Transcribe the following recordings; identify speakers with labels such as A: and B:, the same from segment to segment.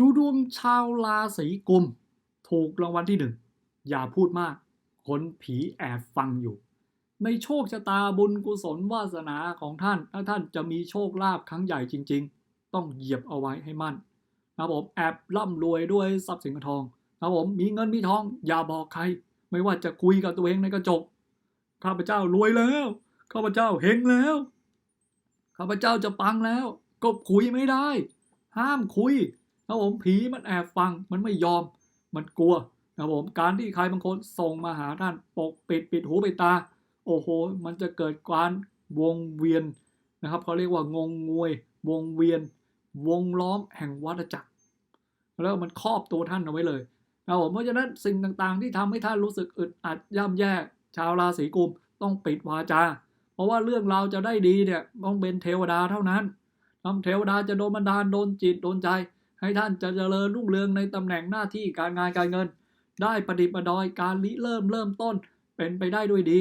A: ดูดวงชาวราศีกุม ถูกรางวัลที่หนึ่ง อย่าพูดมาก คนผีแอบฟังอยู่ ในโชคชะตาบุญกุศลวาสนาของท่าน ถ้าท่านจะมีโชคลาภครั้งใหญ่จริง ๆ ต้องเหยียบเอาไว้ให้มั่นนะครับผมแอบร่ำรวยด้วยทรัพย์สินเงินทองนะครับผมมีเงินมีทอง อย่าบอกใคร ไม่ว่าจะคุยกับตัวเองในกระจกข้าพเจ้ารวยแล้วข้าพเจ้าเฮงแล้วข้าพเจ้าจะปังแล้ว ก็คุยไม่ได้ ห้ามคุย นะครับผมผีมันแอบฟังมันไม่ยอมมันกลัวนะครับผมการที่ใครบางคนส่งมาหาท่านปกปิดปิดหูปิดตา โอ้โห มันจะเกิดการวงเวียนนะครับเขาเรียกว่างงงวย วงเวียน วงล้อมแห่งวัฏจักร แล้วมันครอบตัวท่านเอาไว้เลยนะครับผมเพราะฉะนั้นสิ่งต่างๆ ที่ทำให้ท่านรู้สึกอึดอัดย่ำแย่ชาวราศีกุมต้องปิดวาจา เพราะว่าเรื่องเราวจะได้ดีเนี่ยต้องเป็นเทวดาเท่านั้นทำเทวดาจะโดนบันดาลโดนจิตโดนใจ ให้ท่านจะเจริญรุ่งเรืองในตำแหน่งหน้าที่การงานการเงิน ได้ประดิษฐ์ประดอยการริเริ่มเริ่มต้นเป็นไปได้ด้วยดี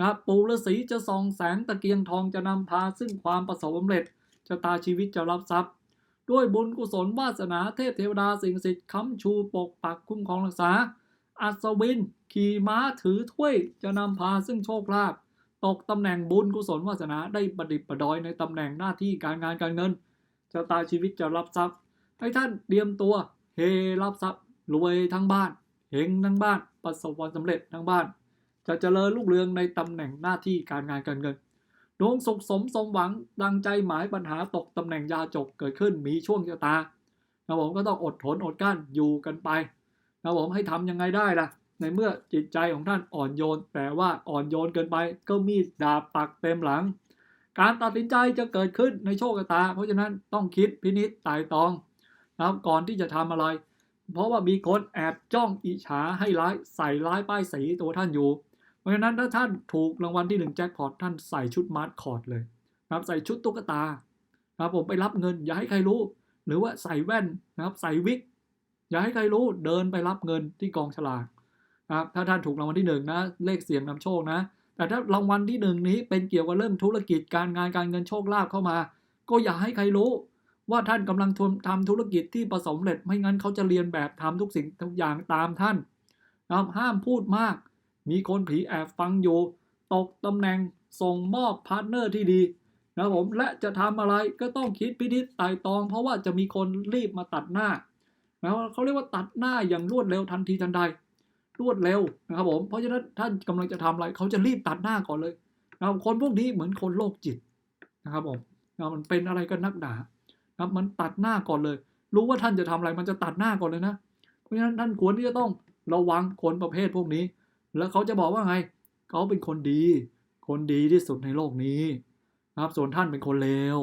A: นะปูฤาษีจะส่องแสงตะเกียงทองจะนำพาซึ่งความประสบสำเร็จชะตาชีวิตจะรับทรัพย์ ด้วยบุญกุศลวาสนาเทพเทวดาสิ่งศักดิ์สิทธิ์ค้ำชูปกปักคุ้มครองรักษา อัศวิน ขี่ม้าถือถ้วยจะนำพาซึ่งโชคลาภตกตำแหน่งบุญกุศลวาสนาได้ประดิษฐ์ประดอยในตำแหน่งหน้าที่การงานการเงินชะตาชีวิตจะรับทรัพย์ ให้ท่านเตรียมตัวเฮรับทรัพย์รวยทั้งบ้านเฮงทั้งบ้าน ประสบความสำเร็จทั้งบ้าน จะเจริญรุ่งเรืองในตำแหน่งหน้าที่การงานการเงินดวงสุขสมสมหวังดังใจหมายปัญหาตกตำแหน่งยาจกเกิดขึ้นมีช่วงชะตานะผมก็ต้องอดทนอดกลั้นอยู่กันไปนะผมให้ทำยังไงได้ล่ะ ในเมื่อจิตใจของท่านอ่อนโยน แต่ว่าอ่อนโยนเกินไป ก็มีดดาบปักเต็มหลัง การตัดสินใจจะเกิดขึ้นในโชคชะตา เพราะฉะนั้นต้องคิดพินิจไตร่ตอง นะครับก่อนที่จะทำอะไร เพราะว่ามีคนแอบจ้องอิจฉาให้ร้ายใส่ร้ายป้ายสีตัวท่านอยู่ เพราะฉะนั้นถ้าท่านถูกรางวัลที่หนึ่งแจ็คพอตท่านใส่ชุดมาร์คคอร์ดเลยนะครับใส่ชุดตุ๊กตาครับผมไปรับเงิน อย่าให้ใครรู้ หรือว่าใส่แว่นนะครับใส่วิก อย่าให้ใครรู้เดินไปรับเงินที่กองฉลากครับถ้าท่านถูกรางวัลที่หนึ่งนะเลขเสียงนำโชคนะ แต่ถ้ารางวัลที่หนึ่งนี้เป็นเกี่ยวกับเรื่องธุรกิจการงานการเงินโชคลาภเข้ามา ก็อย่าให้ใครรู้ ว่าท่านกำลังทำธุรกิจที่ประสบความเร็จไม่งั้นเขาจะเรียนแบบทำทุกสิ่งทุกอย่างตามท่านนะครับห้ามพูดมาก มีคนผีแอบฟังอยู่ ตกตำแหน่งส่งมอบพาร์ทเนอร์ที่ดีนะผมและจะทำอะไรก็ต้องคิดพินิจไตร่ตอง เพราะว่าจะมีคนรีบมาตัดหน้านะเขาเรียกว่าตัดหน้าอย่างรวดเร็วทันทีทันใดรวดเร็วนะครับผมเพราะฉะนั้นท่านกำลังจะทำอะไรเขาจะรีบตัดหน้าก่อนเลยนะครับคนพวกนี้เหมือนคนโรคจิตนะครับผมนะมันเป็นอะไรกันนักหนา ครับ มันตัดหน้าก่อนเลย รู้ว่าท่านจะทำอะไรมันจะตัดหน้าก่อนเลยนะ เพราะฉะนั้นท่านควรที่จะต้องระวังคนประเภทพวกนี้ แล้วเขาจะบอกว่าไง เขาเป็นคนดี คนดีที่สุดในโลกนี้นะครับ ส่วนท่านเป็นคนเลว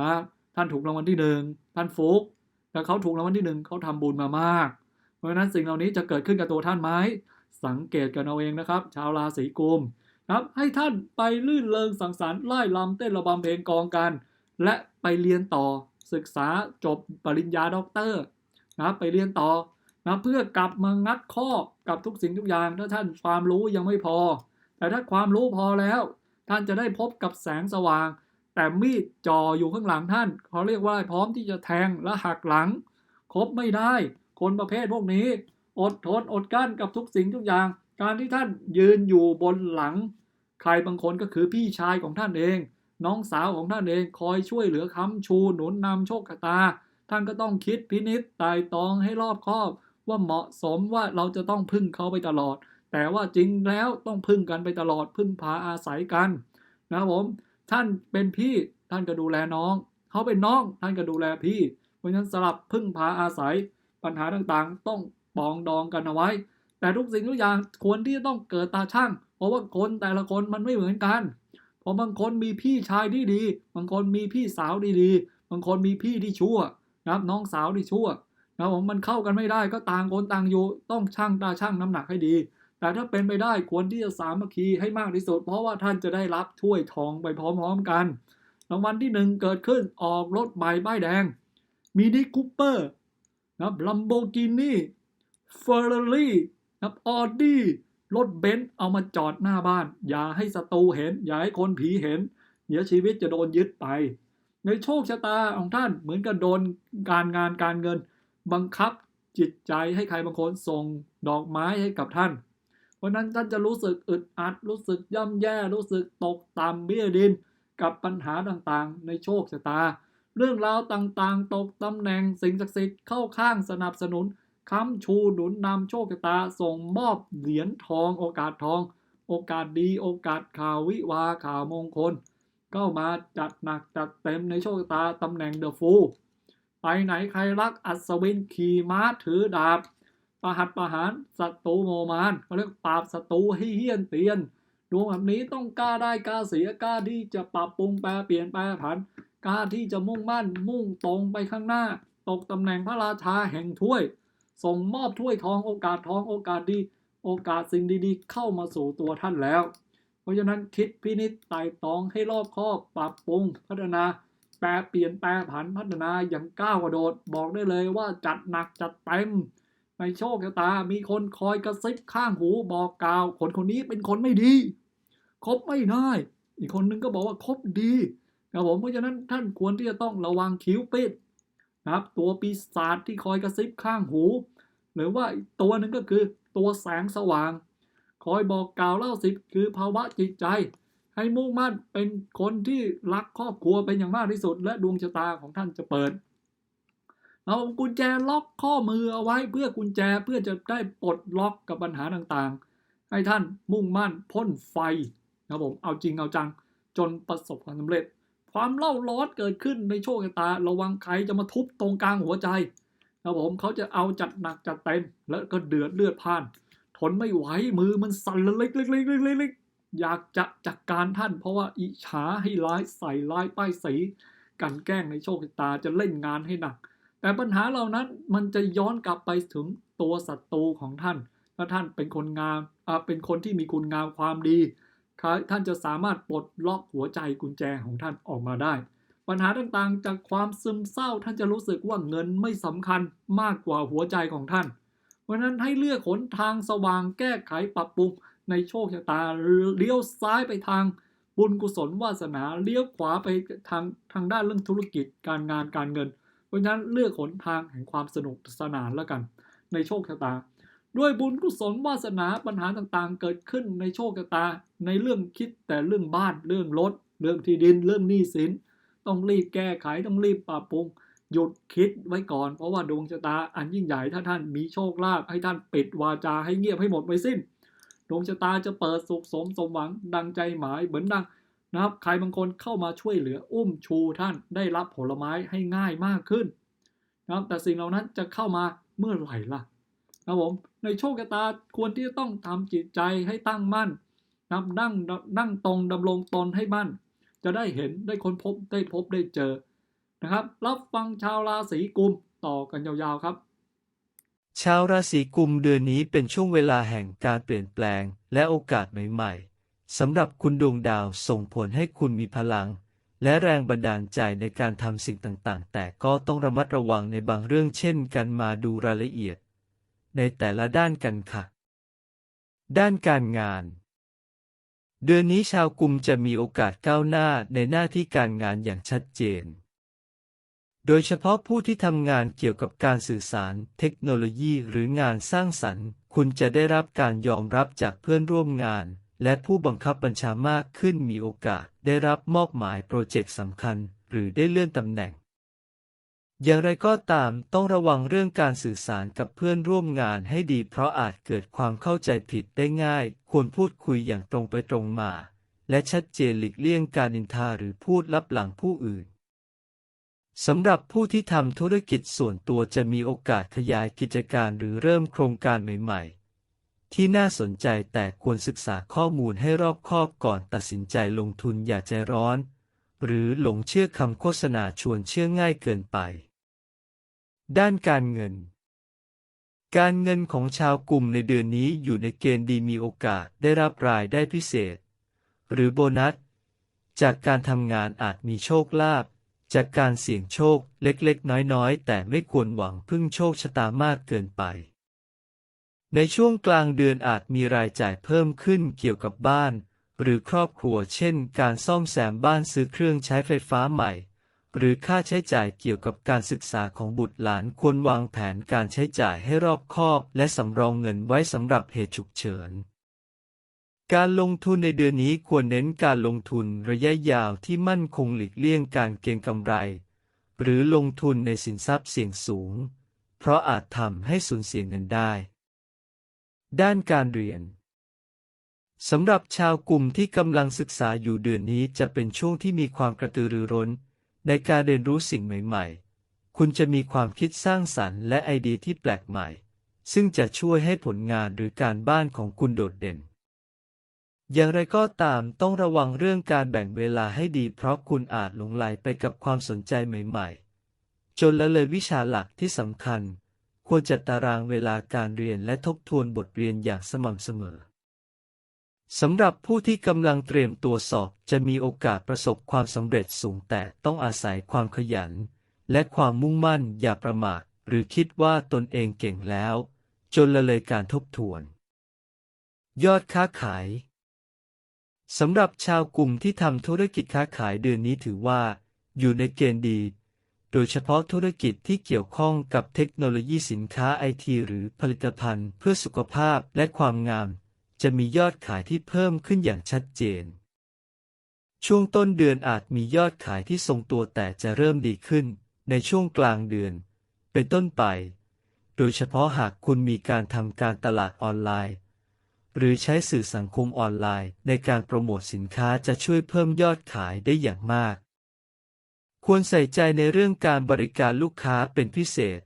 A: นะท่านถูกรางวัลที่หนึ่งท่านฟุกแต่เขาถูกรางวัลที่หนึ่งเขาทำบุญมามาก เพราะฉะนั้นสิ่งเหล่านี้จะเกิดขึ้นกับตัวท่านไหมสังเกตกันเอาเองนะครับ ชาวราศีกุมนะครับให้ท่านไปลื่นเริงสังสรรค์ไล่ลำเต้นระบำเพลงกองกัน และไปเรียนต่อ ศึกษาจบปริญญาด็อกเตอร์นะไปเรียนต่อนะเพื่อกลับมางัดข้อกับทุกสิ่งทุกอย่าง ถ้าท่านความรู้ยังไม่พอ แต่ถ้าความรู้พอแล้ว ท่านจะได้พบกับแสงสว่าง แต่มีดจ่ออยู่ข้างหลังท่านเขาเรียกว่าพร้อมที่จะแทงและหักหลังครบไม่ได้ คนประเภทพวกนี้ อดทนอดกั้นกับทุกสิ่งทุกอย่าง การที่ท่านยืนอยู่บนหลัง ใครบางคนก็คือพี่ชายของท่านเอง น้องสาวของท่านเองคอยช่วยเหลือค้ำชูหนุนนำโชคชะตา ท่านก็ต้องคิดพินิจไตร่ตองให้รอบคอบ ว่าเหมาะสมว่าเราจะต้องพึ่งเขาไปตลอด แต่ว่าจริงแล้วต้องพึ่งกันไปตลอดพึ่งพาอาศัยกันนะครับผมท่านเป็นพี่ท่านก็ดูแลน้อง เขาเป็นน้องท่านก็ดูแลพี่ เพราะฉะนั้นสลับพึ่งพาอาศัย ปัญหาต่างๆ ต้องปองดองกันเอาไว้ แต่ทุกสิ่งทุกอย่างควรที่จะต้องเกิดตาช่างเพราะว่าคนแต่ละคนมันไม่เหมือนกัน ราะบางคนมีพี่ชายที่ดี บางคนมีพี่สาวที่ดี บางคนมีพี่ที่ชั่วนะครับน้องสาวที่ชั่วนะผมมันเข้ากันไม่ได้ก็ต่างคนต่างอยู่ต้องชั่งตาชั่งน้ำหนักให้ดี แต่ถ้าเป็นไปได้ควรที่จะสามัคคีให้มากที่สุด เพราะว่าท่านจะได้รับถ้วยทองไปพร้อมๆกันรางวัลที่หนึ่งเกิดขึ้นออกรถใหม่ป้ายแดงมินิคูเปอร์นะครับลัมโบกินี่เฟอร์รารี่นะครับออดี้ รถเบนซ์เอามาจอดหน้าบ้าน อย่าให้ศัตรูเห็น อย่าให้คนผีเห็น เดี๋ยวชีวิตจะโดนยึดไป ในโชคชะตาของท่านเหมือนกับโดนการงานการเงิน บังคับจิตใจให้ใครบางคนส่งดอกไม้ให้กับท่าน เพราะนั้นท่านจะรู้สึกอึดอัด รู้สึกย่ำแย่ รู้สึกตกต่ำเบี้ยดิน กับปัญหาต่างๆ ในโชคชะตา เรื่องราวต่างๆ ตกตำแหน่งสิ่งศักดิ์สิทธิ์เข้าข้างสนับสนุน ค้ำชูหนุนนำโชคชะตา ส่งมอบเหรียญทองโอกาสทอง โอกาสดีโอกาสข่าววิวาข่าวมงคล เข้ามาจัดหนักจัดเต็มในโชคชะตาตำแหน่งเดอะฟูลไปไหนใครรักอัศวินขี่ม้าถือดาบ ประหัตประหารศัตรูโมมานเขาเรียกปราบศัตรูให้เฮี้ยนเตียนดวงแบบนี้ต้องกล้าได้กล้าเสียกล้าที่จะปรับปรุงแปลเปลี่ยนแปลผันกล้าที่จะมุ่งมั่นมุ่งตรงไปข้างหน้า ตกตำแหน่งพระราชาแห่งถ้วย ส่งมอบถ้วยทองโอกาสทองโอกาสดี โอกาสสิ่งดีๆ เข้ามาสู่ตัวท่านแล้ว เพราะฉะนั้นคิดพินิจไต่ตองให้รอบคอบปรับปรุงพัฒนา แปลเปลี่ยนแปลผันพัฒนาอย่างก้าวกระโดด บอกได้เลยว่าจัดหนักจัดเต็มในโชคชะตา มีคนคอยกระซิบข้างหูบอกกล่าว คนคนนี้เป็นคนไม่ดี คบไม่ได้ อีกคนนึงก็บอกว่าคบดีนะครับผมเพราะฉะนั้นท่านควรที่จะต้องระวังคิ้วปิด นะครับ ตัวปีศาจที่คอยกระซิบข้างหู หรือว่าตัวหนึ่งก็คือตัวแสงสว่าง คอยบอกกล่าวเล่าสิบคือภาวะจิตใจ ให้มุ่งมั่นเป็นคนที่รักครอบครัวเป็นอย่างมากที่สุด และดวงชะตาของท่านจะเปิดเอากุญแจล็อกข้อมือเอาไว้เพื่อกุญแจเพื่อจะได้ปลดล็อกกับปัญหาต่างๆ ให้ท่านมุ่งมั่นพ่นไฟนะครับผมเอาจริงเอาจังจนประสบความสำเร็จ ความเล่าร้อนเกิดขึ้นในโชคชะตา ระวังใครจะมาทุบตรงกลางหัวใจนะครับผมเขาจะเอาจัดหนักจัดเต็ม แล้วก็เดือดเลือดพ่าน ทนไม่ไหวมือมันสั่นเล็กๆๆๆๆอยากจะจัดการท่าน เพราะว่าอิจฉาให้ร้ายใส่ร้ายป้ายสีกันแกล้งในโชคชะตาจะเล่นงานให้หนัก แต่ปัญหาเหล่านั้นมันจะย้อนกลับไปถึงตัวศัตรูของท่านถ้าท่านเป็นคนงามอ่าเป็นคนที่มีคุณงามความดี ท่านจะสามารถปลดล็อกหัวใจกุญแจของท่านออกมาได้ ปัญหาต่างๆ จากความซึมเศร้าท่านจะรู้สึกว่าเงินไม่สำคัญมากกว่าหัวใจของท่าน เพราะนั้นให้เลือกหนทางสว่างแก้ไขปรับปรุงในโชคชะตาเลี้ยวซ้ายไปทางบุญกุศลวาสนาเลี้ยวขวาไปทางทางด้านเรื่องธุรกิจการงานการเงิน เพราะฉะนั้นเลือกหนทางแห่งความสนุกสนานแล้วกัน ในโชคชะตา ด้วยบุญกุศลวาสนาปัญหาต่างๆ เกิดขึ้นในโชคชะตา ในเรื่องคิดแต่เรื่องบ้านเรื่องรถ เรื่องที่ดินเรื่องหนี้สิน ต้องรีบแก้ไขต้องรีบปรับปรุงหยุดคิดไว้ก่อน เพราะว่าดวงชะตาอันยิ่งใหญ่ถ้าท่านมีโชคลาภให้ท่านปิดวาจาให้เงียบให้หมดไปสิ้น ดวงชะตาจะเปิดสุขสมสมหวังดังใจหมายเหมือนดังนะครับ ใครบางคนเข้ามาช่วยเหลืออุ้มชูท่านได้รับผลไม้ให้ง่ายมากขึ้นนะครับแต่สิ่งเหล่านั้นจะเข้ามาเมื่อไหร่ล่ะ นะครับผมในโชคชะตาควรที่จะต้องทำจิตใจให้ตั้งมั่นนะครับนั่งนั่งตรงดำรงตนให้มั่น จะได้เห็นได้ค้นพบได้พบได้เจอนะครับ รับฟังชาวราศีกุมต่อกันยาวๆครับ
B: ชาวราศีกุมเดือนนี้เป็นช่วงเวลาแห่งการเปลี่ยนแปลงและโอกาสใหม่ๆสำหรับคุณดวงดาวส่งผลให้คุณมีพลัง และแรงบันดาลใจในการทำสิ่งต่างๆ แต่ก็ต้องระมัดระวังในบางเรื่องเช่น การมาดูรายละเอียด ในแต่ละด้านกันค่ะ ด้านการงาน เดือนนี้ชาวกุมจะมีโอกาสก้าวหน้าในหน้าที่การงานอย่างชัดเจน โดยเฉพาะผู้ที่ทำงานเกี่ยวกับการสื่อสาร เทคโนโลยีหรืองานสร้างสรรค์ คุณจะได้รับการยอมรับจากเพื่อนร่วมงานและผู้บังคับบัญชามากขึ้นมีโอกาสได้รับมอบหมายโปรเจกต์สำคัญ หรือได้เลื่อนตำแหน่ง อย่างไรก็ตามต้องระวังเรื่องการสื่อสารกับเพื่อนร่วมงานให้ดีเพราะอาจเกิดความเข้าใจผิดได้ง่าย ควรพูดคุยอย่างตรงไปตรงมา และชัดเจนหลีกเลี่ยงการนินทาหรือพูดลับหลังผู้อื่นสำหรับผู้ที่ทำธุรกิจส่วนตัวจะมีโอกาสขยายกิจการหรือเริ่มโครงการใหม่ๆ ที่น่าสนใจแต่ควรศึกษาข้อมูลให้รอบคอบก่อนตัดสินใจลงทุนอย่าใจร้อน หรือหลงเชื่อคำโฆษณาชวนเชื่อง่ายเกินไป ด้านการเงิน การเงินของชาวกลุ่มในเดือนนี้อยู่ในเกณฑ์ดีมีโอกาสได้รับรายได้พิเศษ หรือโบนัส จากการทำงานอาจมีโชคลาภจากการเสี่ยงโชคเล็กๆ น้อยๆ แต่ไม่ควรหวังพึ่งโชคชะตามากเกินไป ในช่วงกลางเดือนอาจมีรายจ่ายเพิ่มขึ้นเกี่ยวกับบ้าน หรือครอบครัวเช่น การซ่อมแซมบ้านซื้อเครื่องใช้ไฟฟ้าใหม่ หรือค่าใช้จ่ายเกี่ยวกับการศึกษาของบุตรหลานควรวางแผนการใช้จ่ายให้รอบคอบ และสำรองเงินไว้สำหรับเหตุฉุกเฉิน การลงทุนในเดือนนี้ควรเน้นการลงทุนระยะยาวที่มั่นคงหลีกเลี่ยงการเก็งกำไร หรือลงทุนในสินทรัพย์เสี่ยงสูง เพราะอาจทำให้สูญเสียเงินได้ ด้านการเรียนสำหรับชาวกลุ่มที่กำลังศึกษาอยู่เดือนนี้จะเป็นช่วงที่มีความกระตือรือร้น ในการเรียนรู้สิ่งใหม่ๆ คุณจะมีความคิดสร้างสรรค์และไอเดียที่แปลกใหม่ ซึ่งจะช่วยให้ผลงานหรือการบ้านของคุณโดดเด่น อย่างไรก็ตามต้องระวังเรื่องการแบ่งเวลาให้ดี เพราะคุณอาจหลงไหลไปกับความสนใจใหม่ๆ จนละเลยวิชาหลักที่สำคัญ ควรจัดตารางเวลาการเรียนและทบทวนบทเรียนอย่างสม่ำเสมอ สำหรับผู้ที่กำลังเตรียมตัวสอบจะมีโอกาสประสบความสำเร็จสูงแต่ต้องอาศัยความขยัน และความมุ่งมั่นอย่าประมาทหรือคิดว่าตนเองเก่งแล้ว จนละเลยการทบทวน ยอดค้าขายสำหรับชาวกลุ่มที่ทำธุรกิจค้าขายเดือนนี้ถือว่า อยู่ในเกณฑ์ดี โดยเฉพาะธุรกิจที่เกี่ยวข้องกับเทคโนโลยีสินค้าไอทีหรือผลิตภัณฑ์เพื่อสุขภาพและความงาม จะมียอดขายที่เพิ่มขึ้นอย่างชัดเจน ช่วงต้นเดือนอาจมียอดขายที่ทรงตัวแต่จะเริ่มดีขึ้นในช่วงกลางเดือน เป็นต้นไป โดยเฉพาะหากคุณมีการทำการตลาดออนไลน์ หรือใช้สื่อสังคมออนไลน์ ในการโปรโมทสินค้าจะช่วยเพิ่มยอดขายได้อย่างมาก ควรใส่ใจในเรื่องการบริการลูกค้าเป็นพิเศษ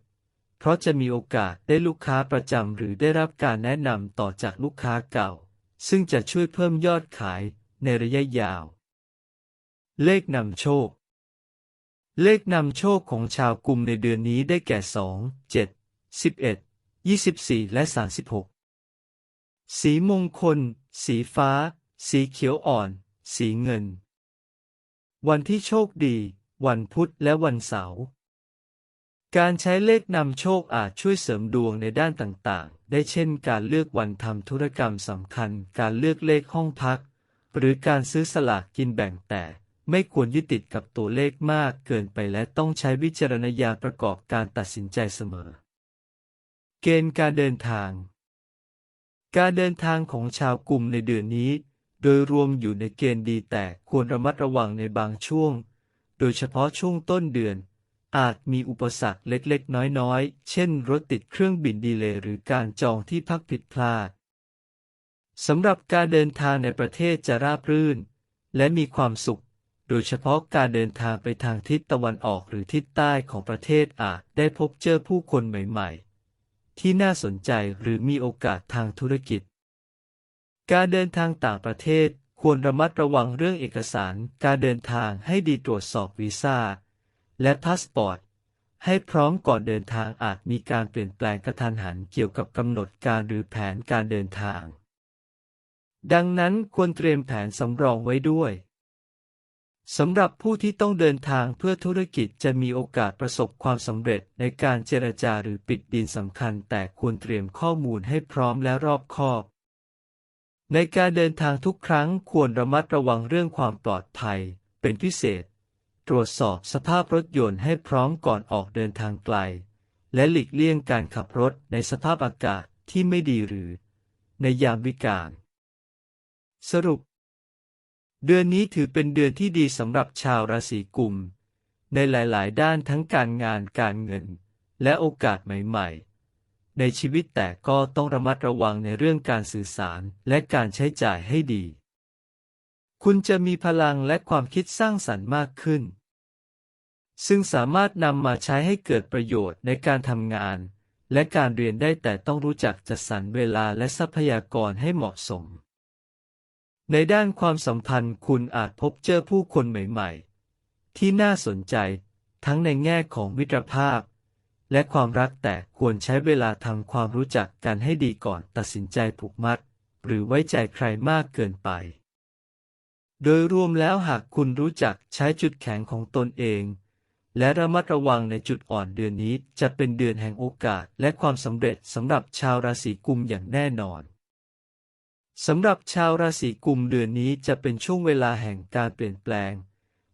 B: เพราะจะมีโอกาสได้ลูกค้าประจำหรือได้รับการแนะนำต่อจากลูกค้าเก่า ซึ่งจะช่วยเพิ่มยอดขายในระยะยาว เลขนำโชค เลขนำโชคของชาวกลุ่มในเดือนนี้ได้แก่ 2 7 11 24 และ 36 สีมงคล สีฟ้า สีเขียวอ่อน สีเงิน วันที่โชคดี วันพุธและวันเสาร์ การใช้เลขนำโชคอาจช่วยเสริมดวงในด้านต่างๆ ได้เช่นการเลือกวันทำธุรกรรมสำคัญ การเลือกเลขห้องพัก หรือการซื้อสลากกินแบ่งแต่ ไม่ควรยึดติดกับตัวเลขมากเกินไปและต้องใช้วิจารณญาณประกอบการตัดสินใจเสมอ เกณฑ์การเดินทาง การเดินทางของชาวกลุ่มในเดือนนี้ โดยรวมอยู่ในเกณฑ์ดีแต่ควรระมัดระวังในบางช่วง โดยเฉพาะช่วงต้นเดือน อาจมีอุปสรรคเล็กๆ น้อยๆ เช่น รถติดเครื่องบินดีเลย์หรือการจองที่พักผิดพลาด สำหรับการเดินทางในประเทศจะราบรื่น และมีความสุข โดยเฉพาะการเดินทางไปทางทิศตะวันออกหรือทิศใต้ของประเทศอาจได้พบเจอผู้คนใหม่ๆ ที่น่าสนใจหรือมีโอกาสทางธุรกิจ การเดินทางต่างประเทศควรระมัดระวังเรื่องเอกสาร การเดินทางให้ดีตรวจสอบวีซ่า และพาสปอร์ต ให้พร้อมก่อนเดินทางอาจมีการเปลี่ยนแปลงกระทันหันเกี่ยวกับกำหนดการหรือแผนการเดินทาง ดังนั้นควรเตรียมแผนสำรองไว้ด้วยสำหรับผู้ที่ต้องเดินทางเพื่อธุรกิจจะมีโอกาสประสบความสำเร็จในการเจรจาหรือปิดดีลสำคัญ แต่ควรเตรียมข้อมูลให้พร้อมและรอบคอบ ในการเดินทางทุกครั้งควรระมัดระวังเรื่องความปลอดภัย เป็นพิเศษ ตรวจสอบสภาพรถยนต์ให้พร้อมก่อนออกเดินทางไกล และหลีกเลี่ยงการขับรถในสภาพอากาศที่ไม่ดีหรือ ในยามวิกาลสรุป เดือนนี้ถือเป็นเดือนที่ดีสำหรับชาวราศีกุม ในหลาย ๆ ด้านทั้งการงานการเงิน และโอกาสใหม่ ๆ ในชีวิตแต่ก็ต้องระมัดระวังในเรื่องการสื่อสารและการใช้จ่ายให้ดี คุณจะมีพลังและความคิดสร้างสรรค์มากขึ้น ซึ่งสามารถนำมาใช้ให้เกิดประโยชน์ในการทำงาน และการเรียนได้แต่ต้องรู้จักจัดสรรเวลาและทรัพยากรให้เหมาะสม ในด้านความสัมพันธ์คุณอาจพบเจอผู้คนใหม่ๆ ที่น่าสนใจทั้งในแง่ของมิตรภาพ และความรักแต่ควรใช้เวลาทำความรู้จักกันให้ดีก่อนตัดสินใจผูกมัด หรือไว้ใจใครมากเกินไป โดยรวมแล้วหากคุณรู้จักใช้จุดแข็งของตนเอง และระมัดระวังในจุดอ่อนเดือนนี้จะเป็นเดือนแห่งโอกาสและความสำเร็จสำหรับชาวราศีกุมอย่างแน่นอนสำหรับชาวราศีกุมเดือนนี้จะเป็นช่วงเวลาแห่งการเปลี่ยนแปลง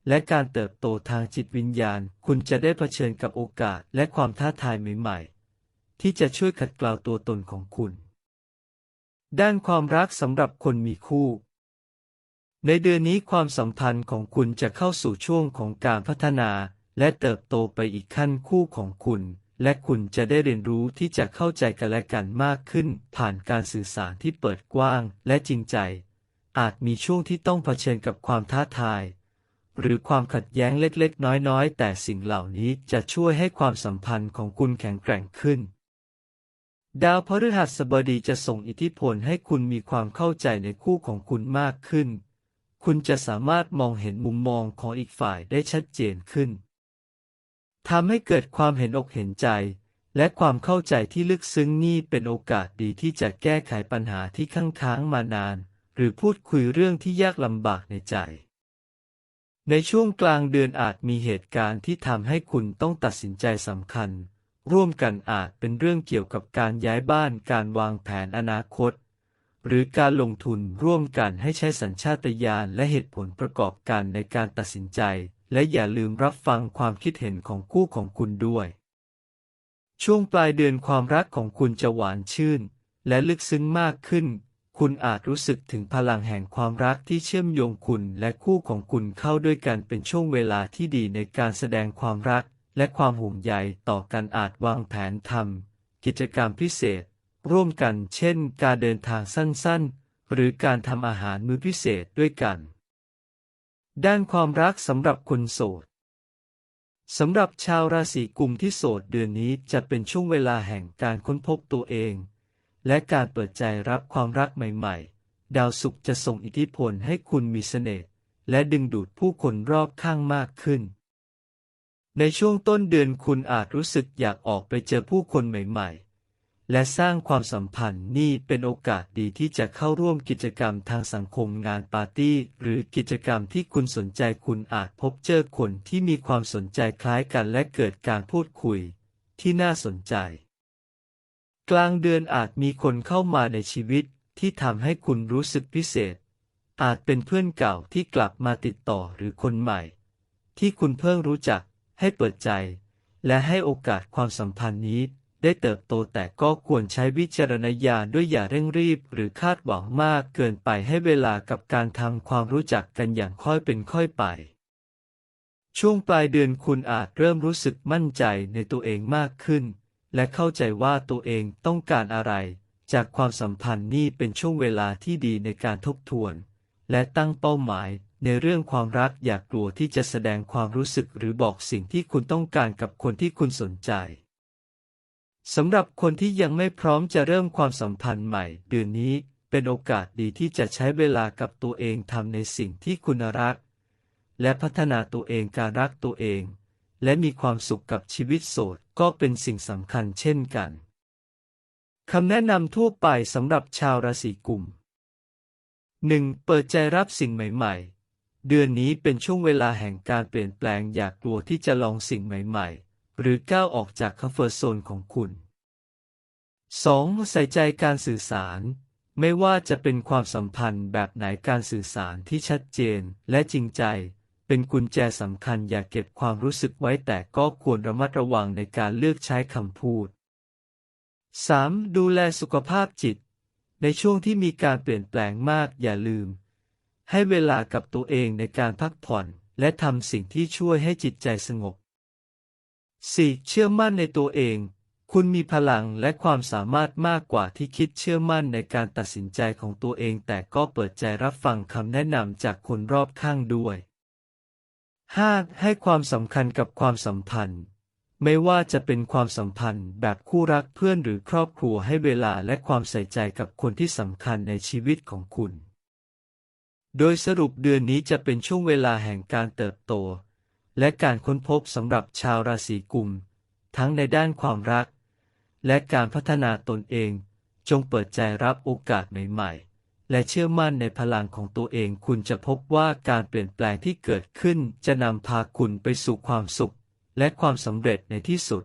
B: และการเติบโตทางจิตวิญญาณ คุณจะได้เผชิญกับโอกาสและความท้าทายใหม่ๆ ที่จะช่วยขัดเกลาตัวตนของคุณ ด้านความรักสำหรับคนมีคู่ ในเดือนนี้ความสัมพันธ์ของคุณจะเข้าสู่ช่วงของการพัฒนา และเติบโตไปอีกขั้นคู่ของคุณ และคุณจะได้เรียนรู้ที่จะเข้าใจกันและกันมากขึ้น ผ่านการสื่อสารที่เปิดกว้างและจริงใจ อาจมีช่วงที่ต้องเผชิญกับความท้าทาย หรือความขัดแย้งเล็กๆ น้อยๆ แต่สิ่งเหล่านี้จะช่วยให้ความสัมพันธ์ของคุณแข็งแกร่งขึ้นดาวพฤหัสบดีจะส่งอิทธิพลให้คุณมีความเข้าใจในคู่ของคุณมากขึ้น คุณจะสามารถมองเห็นมุมมองของอีกฝ่ายได้ชัดเจนขึ้น ทำให้เกิดความเห็นอกเห็นใจ และความเข้าใจที่ลึกซึ้งนี่เป็นโอกาสดีที่จะแก้ไขปัญหาที่ค้างค้างมานาน หรือพูดคุยเรื่องที่ยากลำบากในใจ ในช่วงกลางเดือนอาจมีเหตุการณ์ที่ทำให้คุณต้องตัดสินใจสำคัญ ร่วมกันอาจเป็นเรื่องเกี่ยวกับการย้ายบ้านการวางแผนอนาคต หรือการลงทุนร่วมกันให้ใช้สัญชาตญาณและเหตุผลประกอบกันในการตัดสินใจ และอย่าลืมรับฟังความคิดเห็นของคู่ของคุณด้วย ช่วงปลายเดือนความรักของคุณจะหวานชื่น และลึกซึ้งมากขึ้น คุณอาจรู้สึกถึงพลังแห่งความรักที่เชื่อมโยงคุณและคู่ของคุณเข้าด้วยกันเป็นช่วงเวลาที่ดีในการแสดงความรัก และความห่วงใยต่อกันอาจวางแผนทำกิจกรรมพิเศษ ร่วมกัน เช่น การเดินทางสั้นๆ หรือการทำอาหารมื้อพิเศษด้วยกัน ด้านความรักสำหรับคนโสดสำหรับชาวราศีกุมที่โสดเดือนนี้จะเป็นช่วงเวลาแห่งการค้นพบตัวเอง และการเปิดใจรับความรักใหม่ๆ ดาวศุกร์จะส่งอิทธิพลให้คุณมีเสน่ห์และดึงดูดผู้คนรอบข้างมากขึ้น ในช่วงต้นเดือนคุณอาจรู้สึกอยากออกไปเจอผู้คนใหม่ๆ และสร้างความสัมพันธ์นี่เป็นโอกาสดีที่จะเข้าร่วมกิจกรรมทางสังคมงานปาร์ตี้ หรือกิจกรรมที่คุณสนใจคุณอาจพบเจอคนที่มีความสนใจคล้ายกันและเกิดการพูดคุย ที่น่าสนใจ กลางเดือนอาจมีคนเข้ามาในชีวิตที่ทำให้คุณรู้สึกพิเศษ อาจเป็นเพื่อนเก่าที่กลับมาติดต่อหรือคนใหม่ ที่คุณเพิ่งรู้จักให้เปิดใจ และให้โอกาสความสัมพันธ์นี้ ได้เติบโตแต่ก็ควรใช้วิจารณญาณด้วยอย่าเร่งรีบ หรือคาดหวังมากเกินไปให้เวลากับการทำความรู้จักกันอย่างค่อยเป็นค่อยไป ช่วงปลายเดือนคุณอาจเริ่มรู้สึกมั่นใจในตัวเองมากขึ้น และเข้าใจว่าตัวเองต้องการอะไร จากความสัมพันธ์นี่เป็นช่วงเวลาที่ดีในการทบทวน และตั้งเป้าหมายในเรื่องความรักอย่ากลัวที่จะแสดงความรู้สึกหรือบอกสิ่งที่คุณต้องการกับคนที่คุณสนใจ สำหรับคนที่ยังไม่พร้อมจะเริ่มความสัมพันธ์ใหม่ เดือนนี้เป็นโอกาสดีที่จะใช้เวลากับตัวเองทำในสิ่งที่คุณรัก และพัฒนาตัวเองการรักตัวเอง และมีความสุขกับชีวิตโสดก็เป็นสิ่งสำคัญเช่นกันคำแนะนำทั่วไปสำหรับชาวราศีกุม 1. เปิดใจรับสิ่งใหม่ ๆ เดือนนี้เป็นช่วงเวลาแห่งการเปลี่ยนแปลงอยากกลัวที่จะลองสิ่งใหม่ ๆ หรือก้าวออกจากคอมฟอร์ทโซนของคุณ 2. ใส่ใจการสื่อสาร ไม่ว่าจะเป็นความสัมพันธ์แบบไหนการสื่อสารที่ชัดเจนและจริงใจ เป็นกุญแจสำคัญอย่าเก็บความรู้สึกไว้แต่ก็ควรระมัดระวังในการเลือกใช้คำพูด 3. ดูแลสุขภาพจิต ในช่วงที่มีการเปลี่ยนแปลงมากอย่าลืม ให้เวลากับตัวเองในการพักผ่อน และทำสิ่งที่ช่วยให้จิตใจสงบ 4. เชื่อมั่นในตัวเอง คุณมีพลังและความสามารถมากกว่าที่คิดเชื่อมั่นในการตัดสินใจของตัวเอง แต่ก็เปิดใจรับฟังคำแนะนำจากคนรอบข้างด้วย 5. ให้ความสำคัญกับความสัมพันธ์ ไม่ว่าจะเป็นความสัมพันธ์แบบคู่รักเพื่อนหรือครอบครัวให้เวลาและความใส่ใจกับคนที่สำคัญในชีวิตของคุณ โดยสรุปเดือนนี้จะเป็นช่วงเวลาแห่งการเติบโต และการค้นพบสำหรับชาวราศีกุม ทั้งในด้านความรัก และการพัฒนาตนเอง จงเปิดใจรับโอกาสใหม่ๆ และเชื่อมั่นในพลังของตัวเอง คุณจะพบว่าการเปลี่ยนแปลงที่เกิดขึ้นจะนำพาคุณไปสู่ความสุข และความสำเร็จในที่สุด